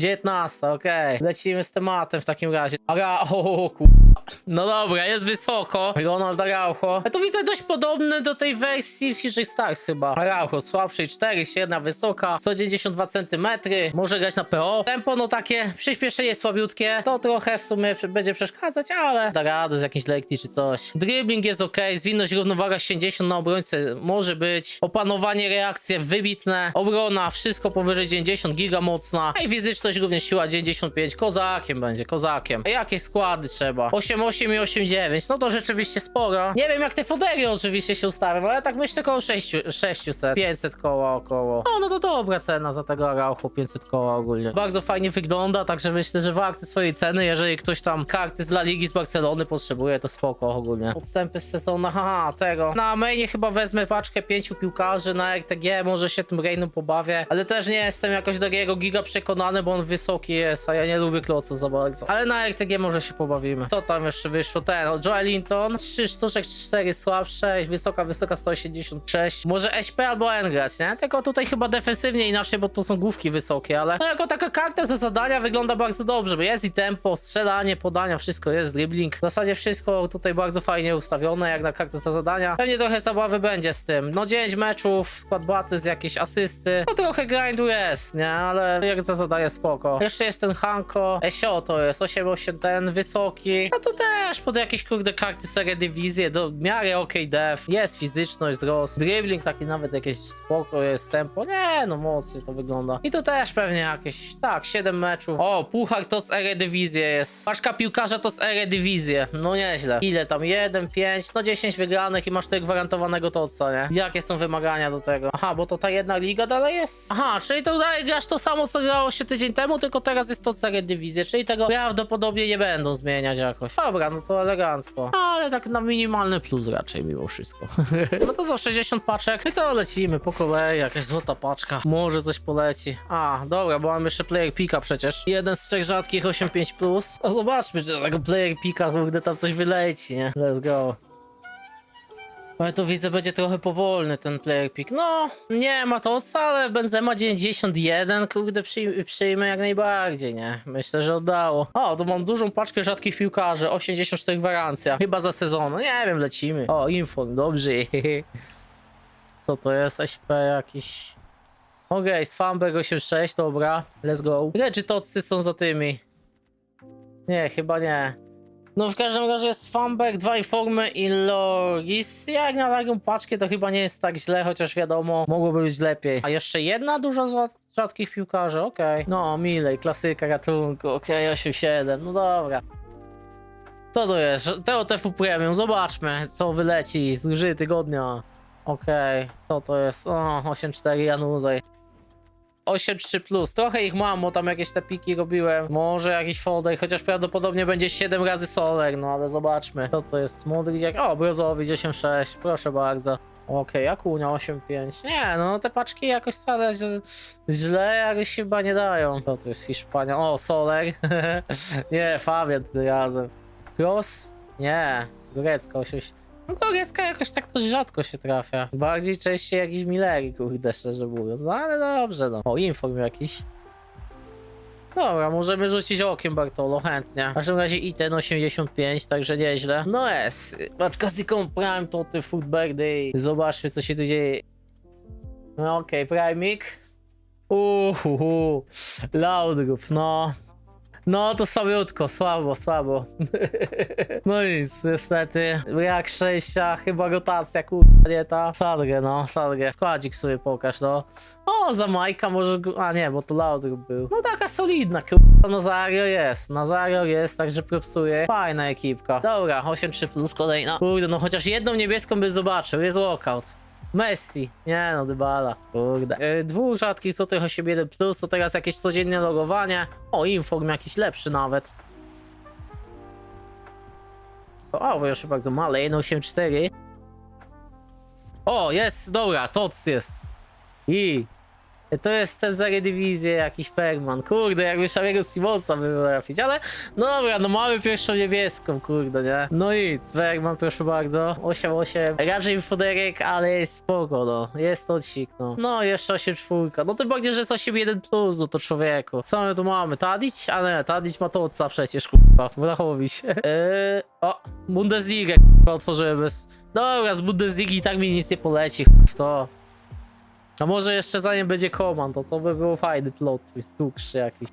19, okej. Lecimy z tematem w takim razie. Ara, o. No dobra, jest wysoko. Ronald Araujo. Ja tu widzę dość podobny do tej wersji Future Stars chyba. Araujo, słabszej 4, średnia, wysoka, 192 cm. Może grać na PO. Tempo no takie, przyspieszenie słabiutkie. To trochę w sumie będzie przeszkadzać, ale da radę z jakimś lekki czy coś. Dribbling jest ok, zwinność, równowaga 70 na obrońcę może być. Opanowanie, reakcje wybitne. Obrona, wszystko powyżej 90 giga mocna. A i fizyczność również siła 95. Kozakiem będzie, kozakiem. A jakie składy trzeba? 8,8 i 8,9. No to rzeczywiście sporo. Nie wiem jak te fodery oczywiście się ustawią, ale tak myślę około 6, 600. 500 koła około. O, no to dobra cena za tego Araujo, 500 koła ogólnie. Bardzo fajnie wygląda, także myślę, że warty swojej ceny. Jeżeli ktoś tam karty z Ligi z Barcelony potrzebuje, to spoko ogólnie. Podstępy z sezonu, haha, tego. Na mainie chyba wezmę paczkę pięciu piłkarzy, na RTG może się tym Reinem pobawię, ale też nie jestem jakoś do jego giga przekonany, bo on wysoki jest, a ja nie lubię kloców za bardzo. Ale na RTG może się pobawimy. Co tam jeszcze wyszło? Ten, o, Joel Linton, 3 sztuczek, 4 słabsze, wysoka, wysoka 186. Może SP albo N grać, nie? Tylko tutaj chyba defensywnie inaczej, bo to są główki wysokie, ale no jako taka karta za zadania wygląda bardzo dobrze, bo jest i tempo, strzelanie, podania, wszystko jest, dribbling. W zasadzie wszystko tutaj bardzo fajnie ustawione, jak na kartę za zadania. Pewnie trochę zabawy będzie z tym. No 9 meczów, skład baty z jakieś asysty. No trochę grindu jest, nie? Ale jak za zadanie spoko. Jeszcze jest ten Hanko. Esio to jest 8-8 ten wysoki. No to też pod jakieś kurde karty serii dywizje, do w miarę ok def. Jest fizyczność, wzrost. Dribbling taki nawet jakieś spoko jest, tempo. Nie, no mocniej to wygląda. I to też pewnie jakieś, tak, 7 meczów. O, puchar to z Eredivisie jest. Paczka piłkarza to z Eredivisie. No nieźle. Ile tam? 1, 5, no 10 wygranych i masz tutaj gwarantowanego to co, nie? Jakie są wymagania do tego? Aha, bo to ta jedna liga dalej jest? Aha, czyli to dalej grasz to samo, co grało się tydzień temu, tylko teraz jest to z Eredivisie, czyli tego prawdopodobnie nie będą zmieniać jakoś. Dobra, no to elegancko. Ale tak na minimalny plus raczej mimo wszystko. no to za 60 paczek. I co, lecimy po kolei, jakaś złota paczka. Może coś poleci. A, dobra, bo mam jeszcze player pika przecież. Jeden z trzech rzadkich 8.5 plus. No zobaczmy, czy tego player pika, kurde, tam coś wyleci, nie? Let's go. Ale to widzę, będzie trochę powolny ten player pick. No, nie ma to wcale. Benzema 91, kurde, przyj przyjmę jak najbardziej, nie? Myślę, że oddało. O, tu mam dużą paczkę rzadkich piłkarzy. 84 gwarancja. Chyba za sezon. Nie wiem, lecimy. O, info, dobrze. Co to jest? SP jakiś. Okej, okay, Swamberg 86, dobra. Let's go. Regitocy są za tymi. Nie, chyba nie. No w każdym razie jest Funback, dwa informy i Loris. Jak na taką paczkę to chyba nie jest tak źle, chociaż wiadomo, mogłoby być lepiej. A jeszcze jedna dużo z rzadkich piłkarzy, okej. No, Milej, klasyka gatunku, okej, 8-7, no dobra. Co to jest? TOTF Premium, zobaczmy, co wyleci z gry tygodnia. Okej, co to jest? O, 8-4 Januzaj. 8-3 plus. Trochę ich mam, bo tam jakieś te piki robiłem. Może jakiś folder, chociaż prawdopodobnie będzie 7 razy soler, no ale zobaczmy. Co to jest? Modric jak... O, Brozowic 8-6, proszę bardzo. Okej, Akunia 8-5. Nie, no te paczki jakoś wcale źle- jakoś chyba nie dają. To jest Hiszpania? O, Soler. nie, Fabian tym razem. Cross? Nie, Gorecka 8 no jakoś tak to rzadko się trafia. Bardziej częściej jakiś Millery, kurde, szczerze mówiąc. No ale dobrze, no. O, inform jakiś. Dobra, możemy rzucić okiem Bartolo, chętnie. W każdym razie i ten 85, także nieźle. No jest. Paczka Zikon Prime to ty Food Birthday. Zobaczmy, co się tu dzieje. No okej, okay, Primik. Uhuhu. Loudroof, no. No to słabiutko, słabo, słabo. no nic, niestety. Jak szczęścia, chyba rotacja, kurwa, nie ta. Sadgę, no, sadgę. Składzik sobie pokaż, no. O, za Majka może, a nie, bo to Laudrup był. No taka solidna, kurwa, Nazario jest. Nazario jest, także propsuje. Fajna ekipka. Dobra, 8-3 plus kolejna. Kurde, no chociaż jedną niebieską by zobaczył, jest walkout. Messi. Nie no, Dybala. Kurde. Yy, dwóch rzadkich złotych 8.1 plus, to teraz jakieś codzienne logowanie. O, inform jakiś lepszy nawet. O, proszę bardzo, Malej 8.4. O, jest, dobra, Tots jest. I. To jest ten z Eredivisie jakiś Perman. Kurde, jakby szarego Simonsa by trafić, ale no dobra, no mamy pierwszą niebieską, kurde, nie? No nic, Bergman proszę bardzo. 8-8. Raczej foderek, ale jest spoko, no. Jest odcik, no. No, jeszcze 8-4. No tym bardziej, że jest 8-1 plus, no to człowieku. Co my tu mamy? Tadić? A nie, Tadić ma to co przecież, kurwa. Wrachowicz. Eee, o, Bundesliga, kurwa, otworzyłem bez... Dobra, z Bundesligi i tak mi nic nie poleci, w to. A może jeszcze zanim będzie komand, to by był fajny plot twist, dłuższy jakiś.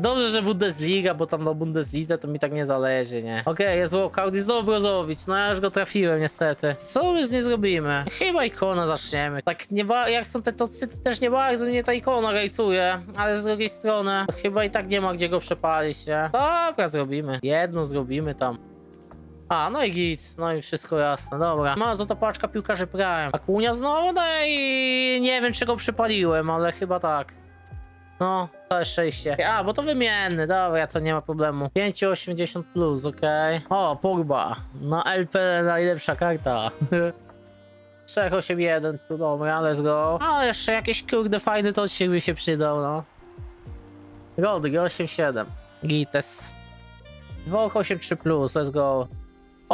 Dobrze, że Bundesliga, bo tam na Bundeslidze to mi tak nie zależy, nie? Okej, jest walkout i znowu Brozowicz, no ja już go trafiłem niestety. Co my z nim zrobimy? Chyba ikona zaczniemy. Tak nie jak są te tocy, to też nie bardzo mnie ta ikona rajcuje, ale z drugiej strony chyba i tak nie ma gdzie go przepalić, nie? Dobra, zrobimy. Jedno zrobimy tam. A, no i git, no i wszystko jasne, dobra. Ma za to paczka piłkarzy prałem. A Kunia znowu, no i nie wiem czego przypaliłem, ale chyba tak. No, całe szczęście. A, bo to wymienny, dobra, to nie ma problemu. 5,80 plus, okej. O, Pogba. No, LP najlepsza karta. 3,81, tu dobra, let's go. A, jeszcze jakieś kurde fajny to by się przydał, no. Goldry 8,7. Gites. 2,83 plus, let's go.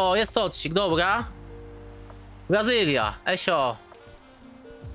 O, jest odcik, dobra. Brazylia, Esio.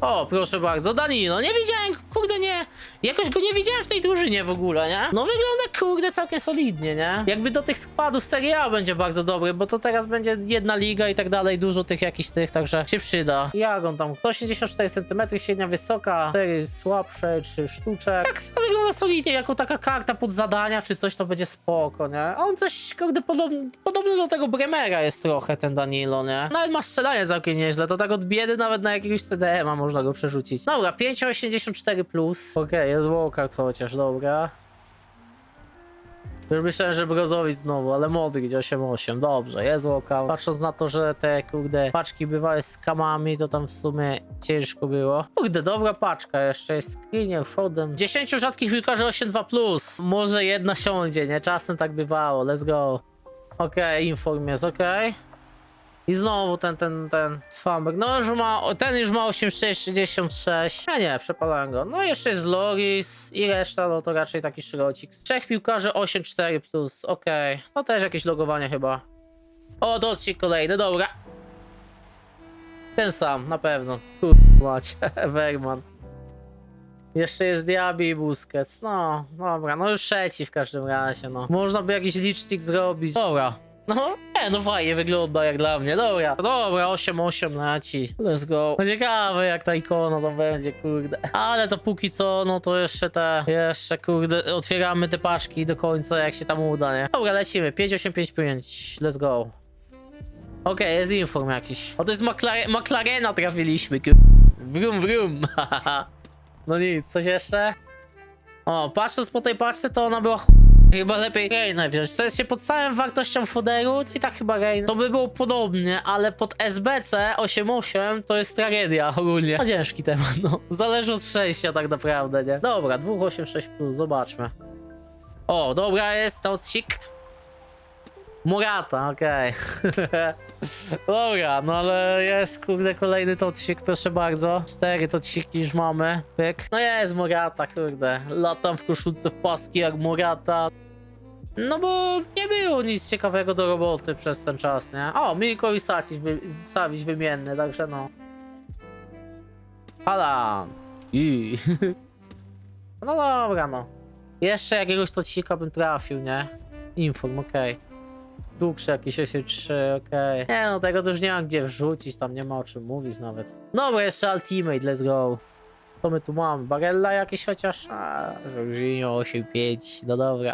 O, proszę bardzo, Danilo, nie widziałem, kurde, nie, jakoś go nie widziałem w tej drużynie w ogóle, nie? No wygląda, kurde, całkiem solidnie, nie? Jakby do tych składów Serie A będzie bardzo dobry, bo to teraz będzie jedna liga i tak dalej, dużo tych jakichś tych, także się przyda. Jak on tam, 184 cm, średnia wysoka, 4 słabsze, 3 sztuczek. Tak samo wygląda solidnie, jako taka karta pod zadania, czy coś, to będzie spoko, nie? A On coś, kurde, podobny, podobny do tego Bremera jest trochę, ten Danilo, nie? Nawet ma strzelanie całkiem nieźle, to tak od biedy nawet na jakiegoś CDM-a można go przerzucić. Dobra, 5,84 plus. Okej, jest walkout chociaż, dobra. Już myślałem, że Brozowicz znowu, ale młody gdzie 8-8. Dobrze, jest walkout. Patrząc na to, że te kurde paczki bywały z kamami, to tam w sumie ciężko było. Kurde, dobra paczka jeszcze jest screener, showdem. 10 rzadkich piłkarzy 8-2 plus. Może jedna siądzie, nie? Czasem tak bywało, let's go. Okej, inform jest, okej. I znowu ten, ten, ten swamek. No już ma, ten już ma 8666. A nie, przepalałem go. No jeszcze jest Loris i reszta, no to raczej taki szrocik. Z trzech piłkarzy 8-4 plus, okej. To też jakieś logowanie chyba. O, docik kolejny, dobra. Ten sam, na pewno. Kurwać, Bergman. Jeszcze jest Diaby i Busquets. No, dobra, no już trzeci w każdym razie, no. Można by jakiś licznik zrobić. Dobra. No, no fajnie wygląda jak dla mnie, dobra. Dobra, 8-8 leci. Let's go. No ciekawe jak ta ikona to będzie, kurde. Ale to póki co, no to jeszcze te, jeszcze kurde, otwieramy te paczki do końca, jak się tam uda, nie? Dobra, lecimy. 5855, let's go. Okej, jest inform jakiś. O, to jest McLaren, McLarena trafiliśmy, kurde. Wrum, wrum. no nic, coś jeszcze? O, patrząc po tej paczce, to ona była ch... Chyba lepiej Reina wziąć. W sensie pod całą wartością foderu, to i tak chyba Reina. To by było podobnie, ale pod SBC 8.8 to jest tragedia ogólnie. A ciężki temat, no. Zależy od szczęścia tak naprawdę, nie? Dobra, 286 plus, zobaczmy. O, dobra jest to odcik. Murata, okej. Dobra, no ale jest kurde kolejny tocik, proszę bardzo. Cztery tociki już mamy. Pyk. No jest Murata, kurde. Latam w koszulce w paski jak Murata. No bo nie było nic ciekawego do roboty przez ten czas, nie? O, Milko i Savic, wy, wymienny, także no. Haaland. I. No dobra, no. Jeszcze jakiegoś tocika bym trafił, nie? Inform, okej. Dłuższy jakiś 83, okej. Nie no, tego to już nie ma gdzie wrzucić, tam nie ma o czym mówić nawet. Dobra, jeszcze Ultimate, let's go. Co my tu mamy? Barella jakieś chociaż? A, Jorginho 8-5, no dobra.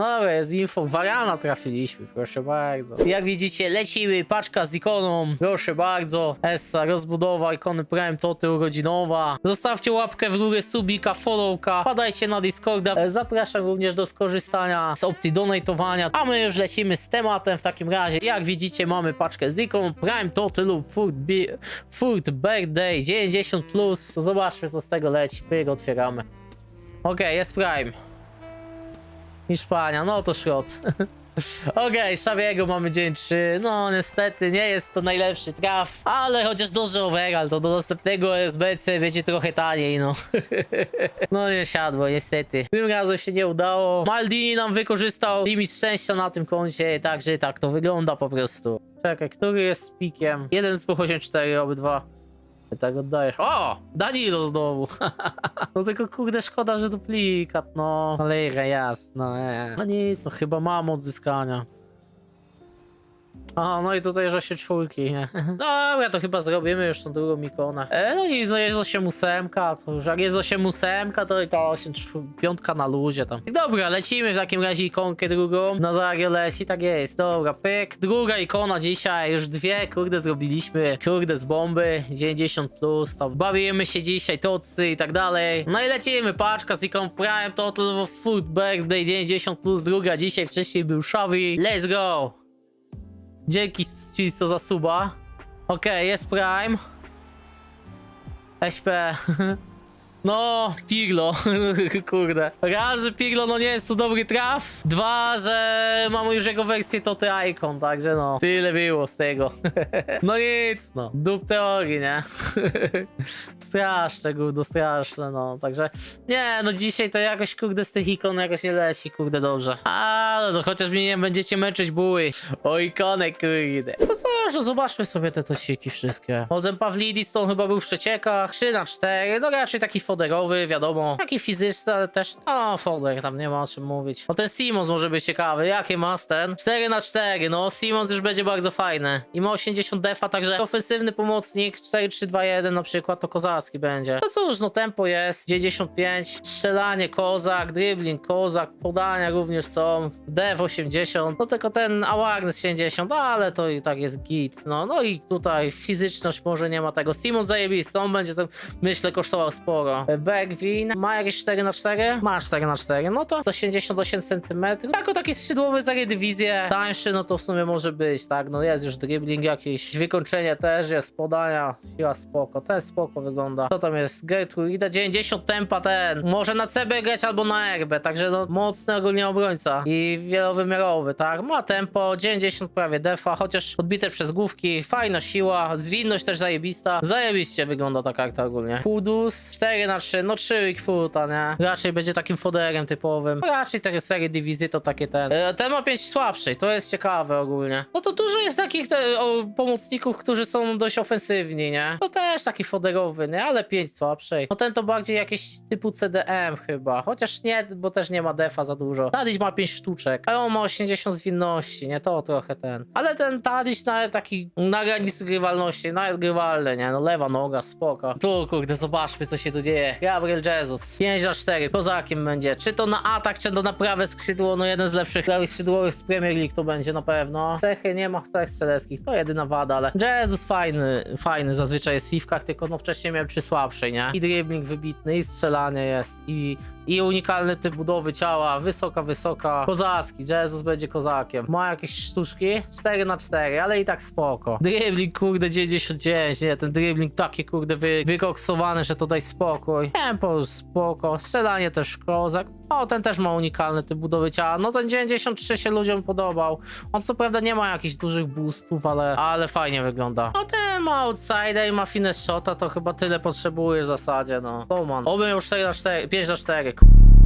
No dobra, jest info. Varana trafiliśmy, proszę bardzo. Jak widzicie, lecimy, paczka z ikoną, proszę bardzo. Essa, rozbudowa ikony Prime Toty urodzinowa. Zostawcie łapkę w górę, subika, followka. Padajcie na Discorda. E, Zapraszam również do skorzystania z opcji donatowania. A my już lecimy z tematem w takim razie. Jak widzicie, mamy paczkę z ikoną Prime Toty lub Food, Bi- Food Birthday 90+. Plus. Zobaczmy, co z tego leci. Pyk, otwieramy. Okej, jest Prime. Hiszpania, no to szrot. Okej, Szawiego mamy dzień 3. No niestety nie jest to najlepszy traf, ale chociaż dobrze overall, to do następnego SBC będzie trochę taniej, no. no nie siadło, niestety. Tym razem się nie udało. Maldini nam wykorzystał limit szczęścia na tym koncie, także tak to wygląda po prostu. Czekaj, który jest pikiem? 1 z 284, obydwa. Ty tak oddajesz. O! Danilo znowu. no tylko kurde szkoda, że duplikat, no. Cholera, jasno, e. No nic, no chyba mam odzyskania. Aha, no i tutaj, że się czwórki, nie? Dobra, to chyba zrobimy już tą drugą ikonę. E, no i jest 8 ósemka, to już jak jest 8 ósemka, to i ta 8 czwór- piątka na luzie tam. Dobra, lecimy w takim razie ikonkę drugą. Nazario leci, tak jest. Dobra, pyk. Druga ikona dzisiaj, już dwie, kurde, zrobiliśmy. Kurde, z bomby, 90 plus, tam bawimy się dzisiaj, tocy i tak dalej. No i lecimy, paczka z ikoną Prime Total Food Birthday 90 plus, druga dzisiaj, wcześniej był Shavi. Let's go! Dzięki ci co za suba. Okej, jest Prime. SP. No, Pirlo, kurde. Raz, że Pirlo no nie jest to dobry traf. Dwa, że mam już jego wersję to ty Icon, także no. Tyle było z tego. No nic, no. Dup teorii, nie? Straszne, kurde, straszne, no. Także nie, no dzisiaj to jakoś, kurde, z tych ikon jakoś nie leci, kurde, dobrze. Ale to chociaż mnie nie będziecie męczyć buły. O ikonę, kurde. No co, że zobaczmy sobie te tosiki wszystkie. O, ten Pawlidis to on chyba był w przeciekach. 3 na 4 no raczej taki foderowy, wiadomo. Taki fizyczny, ale też, no, foder, tam nie ma o czym mówić. O, ten Simons może być ciekawy. Jakie ma ten? 4 na 4 no, Simons już będzie bardzo fajny. I ma 80 defa, także ofensywny pomocnik 4-3-2-1 na przykład to kozacki będzie. No cóż, no tempo jest, 95, strzelanie kozak, dribbling kozak, podania również są, def 80, no tylko ten awareness 70, ale to i tak jest git, no, no i tutaj fizyczność może nie ma tego. Simon zajebisty, on będzie to myślę kosztował sporo. Bergwin ma jakieś 4 na 4 Ma 4 na 4 no to 188 cm. Jako taki skrzydłowy za dywizję, tańszy, no to w sumie może być, tak, no jest już dribbling jakiś, wykończenie też jest, podania, siła spoko, ten spoko wygląda. Co tam jest? Gertrude, 90 tempa ten, może na CB grać albo na RB, także no mocny ogólnie obrońca i wielowymiarowy, tak, ma tempo, 90 prawie defa, chociaż odbite przez główki, fajna siła, zwinność też zajebista, zajebiście wygląda ta karta ogólnie. Kudus, 4 na 3 no 3 Quickfoota, nie? Raczej będzie takim foderem typowym, raczej te serie dywizji to takie ten, e, ten ma 5 słabszej, to jest ciekawe ogólnie. No to dużo jest takich te, o, pomocników, którzy są dość ofensywni, nie? To też taki foderowy, nie? Ale 5 słabszej. No ten to bardziej jakieś typu CDM chyba, chociaż nie, bo też nie ma defa za dużo. Tadić ma 5 sztuczek, a on ma 80 zwinności, nie? To trochę ten. Ale ten Tadić nawet taki na granicy nawet grywalny, nie? No lewa noga, spoko. Tu kurde, zobaczmy co się tu dzieje. Gabriel Jesus, 5 na 4, kozakiem będzie. Czy to na atak, czy to na prawe skrzydło, no jeden z lepszych prawych skrzydłowych z Premier League to będzie na pewno. Cechy nie ma cech strzeleckich, to jedyna wada, ale Jesus fajny, fajny zazwyczaj jest w fifkach, tylko no wcześniej miał przy słabszej, nie? I dribbling wybitny, i strzelanie jest, i i unikalny typ budowy ciała, wysoka, wysoka. Kozacki, Jesus będzie kozakiem. Ma jakieś sztuczki? 4 na 4 ale i tak spoko. Dribbling, kurde, 99, nie, ten dribbling taki, kurde, wy, wykoksowany, że to daj spokój. Tempo spoko, strzelanie też kozak. O, ten też ma unikalny typ budowy ciała. No ten 93 się ludziom podobał. On co prawda nie ma jakichś dużych boostów, ale, ale fajnie wygląda. No ten ma outsider i ma finesse shota, to chyba tyle potrzebuje w zasadzie, no. Bowman. Oby miał 4 na 4, 5 na 4,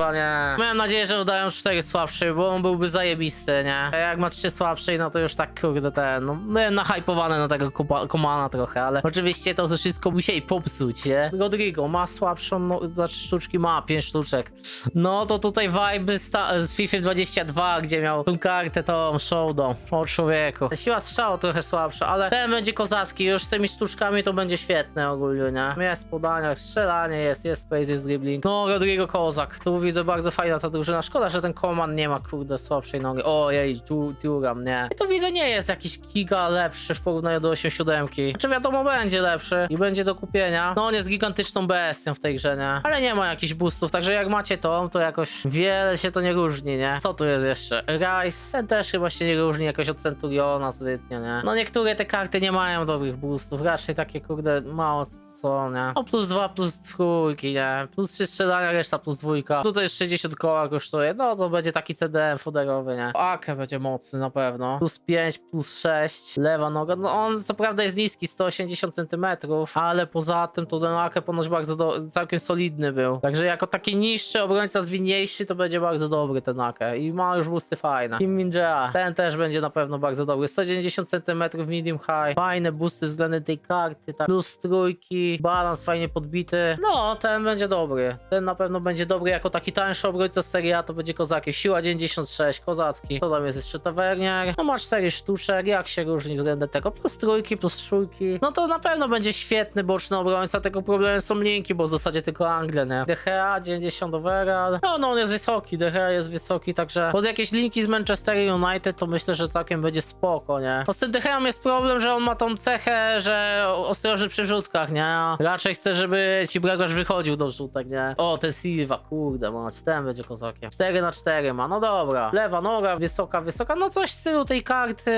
Chyba nie. Miałem nadzieję, że udają 4 słabsze, bo on byłby zajebisty, nie? A jak ma 3 słabsze, no to już tak kurde ten. No, byłem nahypowany na tego kupa- komana trochę, ale oczywiście to wszystko musieli popsuć, nie? Rodrigo ma słabszą, no, znaczy sztuczki ma 5 sztuczek. No to tutaj vibe z FIFA 22, gdzie miał tą kartę tą showdą. O człowieku. Siła strzału trochę słabsza, ale ten będzie kozacki. Już z tymi sztuczkami to będzie świetne ogólnie, nie? Jest podania, strzelanie jest, jest space, jest dribbling. No, Rodrigo Kozak. Tu widzę bardzo fajna ta drużyna. Szkoda, że ten Koman nie ma, kurde, słabszej nogi. Ojej, tu, Turam, nie. I to widzę nie jest jakiś giga lepszy w porównaniu do 8-7. Znaczy wiadomo, będzie lepszy i będzie do kupienia. No, on jest gigantyczną bestią w tej grze, nie? Ale nie ma jakichś boostów, także jak macie to, to jakoś wiele się to nie różni, nie? Co tu jest jeszcze? Rice, ten też chyba się nie różni jakoś od Centuriona zbytnio, nie? No niektóre te karty nie mają dobrych boostów, raczej takie, kurde, mało co, nie? O plus 2, plus trójki, nie? Plus 3 strzelania, reszta plus dwójka. Tu to jest 60 koła kosztuje, no to będzie taki CDM foderowy, nie? Ake będzie mocny na pewno. Plus 5, plus 6, lewa noga, no on co prawda jest niski, 180 cm, ale poza tym to ten Ake ponoć bardzo do, całkiem solidny był. Także jako taki niższy obrońca zwinniejszy to będzie bardzo dobry ten Ake i ma już busty fajne. Kim Min Jae, ten też będzie na pewno bardzo dobry. 190 cm medium high, fajne busty względem tej karty, tak plus trójki, balans fajnie podbity. No, ten będzie dobry. Ten na pewno będzie dobry jako taki tańszy obrońca z serii A, to będzie kozakiem. Siła 96, kozacki. Co tam jest jeszcze? Tawernier. No ma 4 sztuczek, jak się różni względem tego? Plus trójki, plus czwórki. No to na pewno będzie świetny boczny obrońca, tego problemem są linki, bo w zasadzie tylko Angle, nie? DHA 90 overall. No, no on jest wysoki, DHA jest wysoki, także pod jakieś linki z Manchester United to myślę, że całkiem będzie spoko, nie? No z tym DHA jest problem, że on ma tą cechę, że ostrożny przy rzutkach, nie? Raczej chcę, żeby ci bramkarz wychodził do rzutek, nie? O, ten Silva, kurde, mać, ten będzie kozakiem. 4 na 4 ma, no dobra. Lewa noga, wysoka, wysoka, no coś w stylu tej karty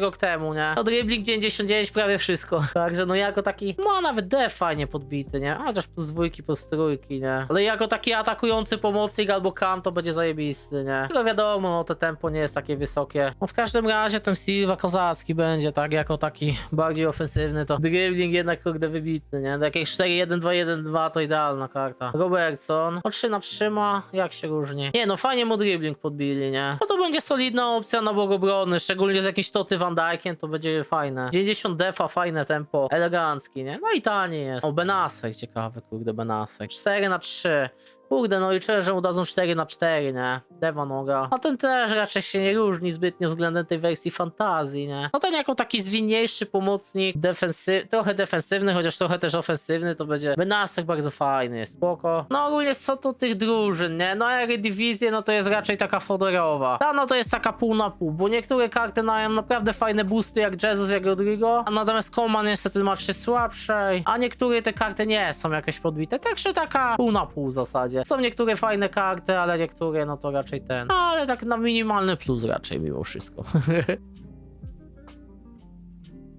rok temu, nie? No dribbling 99, prawie wszystko. Także no jako taki, ma nawet def fajnie podbity, nie? Chociaż plus dwójki, plus trójki, nie? Ale jako taki atakujący pomocnik albo kan to będzie zajebisty, nie? Tylko wiadomo, no to tempo nie jest takie wysokie. No w każdym razie ten Silva kozacki będzie, tak? Jako taki bardziej ofensywny, to dribbling jednak kurde wybitny, nie? Do jakiegoś 4-1-2-1-2 to idealna karta. Robertson, o 3 na 3 ma, jak się różni? Nie no, fajnie mu dribbling podbili, nie? No to będzie solidna opcja na bok obrony, szczególnie z jakimś Toty Van Dijkiem, to będzie fajne. 90 defa, fajne tempo, elegancki, nie? No i tanie jest. O, Benasek, ciekawy, kurde, Benasek. 4 na 3 Kurde, no liczyłem, że mu dadzą 4 na 4 nie? Lewa noga. No ten też raczej się nie różni zbytnio względem tej wersji fantazji, nie? No ten jako taki zwinniejszy pomocnik, defensy trochę defensywny, chociaż trochę też ofensywny, to będzie Benasek bardzo fajny, jest spoko. No ogólnie co to tych drużyn, nie? No Eredivisie, no to jest raczej taka foderowa. Ta no to jest taka pół na pół, bo niektóre karty mają naprawdę fajne boosty, jak Jesus, jak Rodrigo, a natomiast Coman niestety ma trzy słabszej, a niektóre te karty nie są jakieś podbite, także taka pół na pół w zasadzie. Są niektóre fajne karty, ale niektóre no to raczej ten. Ale tak na minimalny plus raczej mimo wszystko.